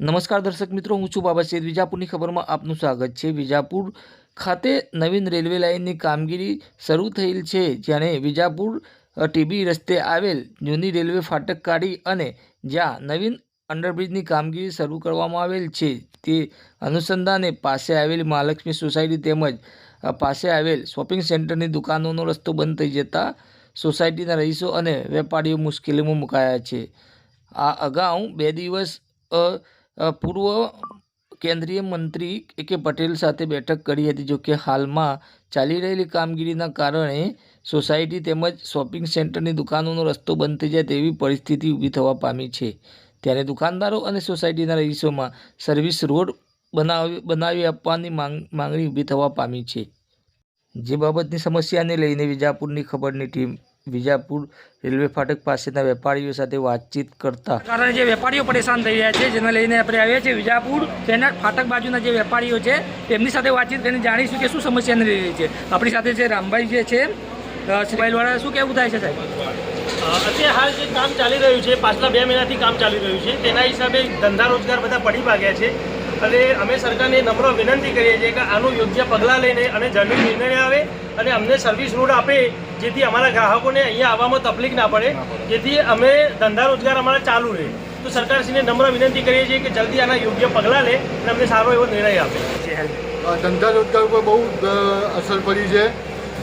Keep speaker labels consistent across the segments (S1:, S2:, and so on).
S1: નમસ્કાર દર્શક મિત્રો, હું છું બાબા સૈદ વિજાપુરની ખબરમાં આપનું સ્વાગત છે. વિજાપુર ખાતે નવીન રેલવે લાઇનની કામગીરી શરૂ થયેલ છે, જ્યારે વિજાપુર ટીબી રસ્તે આવેલ જૂની રેલવે ફાટક કાઢી અને જ્યાં નવીન અંડરબ્રિજની કામગીરી શરૂ કરવામાં આવેલ છે. તે અનુસંધાને પાસે આવેલી મહાલક્ષ્મી સોસાયટી તેમજ પાસે આવેલ શોપિંગ સેન્ટરની દુકાનોનો રસ્તો બંધ થઈ જતા સોસાયટીના રહીશો અને વેપારીઓ મુશ્કેલીમાં મુકાયા છે. આ અગાઉ બે દિવસ પૂર્વ કેન્દ્રીય મંત્રી એ કે પટેલ સાથે બેઠક કરી હતી, જોકે હાલમાં ચાલી રહેલી કામગીરીના કારણે સોસાયટી તેમજ શોપિંગ સેન્ટરની દુકાનોનો રસ્તો બંધ થઈ જાય તેવી પરિસ્થિતિ ઊભી થવા પામી છે. ત્યારે દુકાનદારો અને સોસાયટીના રહીશોમાં સર્વિસ રોડ બનાવી બનાવી આપવાની માંગ, માંગણી ઊભી થવા પામી છે. જે બાબતની સમસ્યાને લઈને વિજાપુરની ખબરની ટીમ વિજાપુર રેલવે ફાટક પાસેના વેપારીઓ સાથે વાતચીત કરતા.
S2: કારણે જે વેપારીઓ પરેશાન થઈ રહ્યા છે જેને લઈને આપણે આવ્યા છીએ વિજાપુર તેના ફાટક બાજુના જે વેપારીઓ છે તેમની સાથે વાતચીત કરીને જાણીશું કે શું સમસ્યાને લઈ રહી છે. આપણી સાથે છે રામભાઈ જે છે મોબાઈલવાળા શું કહેવું થાય છે સાહેબ?
S3: અત્યારે હાલ જે કામ ચાલી રહ્યું છે પાછલા બે મહિનાથી કામ ચાલી રહ્યું છે તેના હિસાબે ધંધા રોજગાર બધા પડી ભાગ્યા છે. અને અમે સરકારને નમ્ર વિનંતી કરીએ છીએ કે આનું યોગ્ય પગલાં લઈને અને જમીન નિર્ણય આવે અને અમને સર્વિસ રોડ આપે જેથી અમારા ગ્રાહકોને અહીંયા આવવામાં તકલીફ ના પડે જેથી અમે ધંધા રોજગાર અમારા ચાલુ રહે. તો સરકારશ્રીને નમ્ર વિનંતી કરીએ છીએ કે જલ્દી આના યોગ્ય પગલાં લે અને અમને સારો એવો નિર્ણય આપે.
S4: ધંધા રોજગાર ઉપર બહુ અસર પડી છે.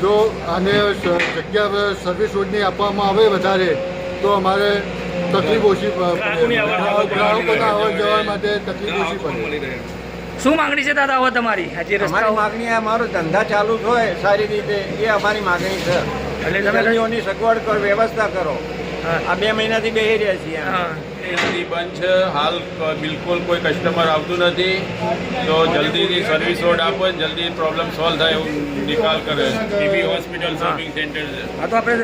S4: જો આને જગ્યા પર સર્વિસ રોડની આપવામાં આવે વધારે તો અમારે તકલીફ ઓછી
S3: ગ્રાહકોની અવર
S4: જવા માટે તકલીફ ઓછી પડે.
S2: શું માંગણી છે દાદા હવે તમારી? હજી
S5: અમારી માગણી અમારો ધંધા ચાલુ હોય સારી રીતે એ અમારી માગણી છે.
S2: એટલે તમે
S5: ગલીઓની સગવડ કરો વ્યવસ્થા કરો. આ બે મહિનાથી બેસી રહ્યા છીએ
S6: એસી બંધ છે. હાલ બિલકુલ કોઈ કસ્ટમર આવતું નથી. તો જલ્દીથી સર્વિસ રોડ આપો જલ્દી પ્રોબ્લેમ સોલ્વ થાય એવું નિકાલ કરે. ટીબી હોસ્પિટલ શોપિંગ સેન્ટર છે.
S2: હા તો આપણે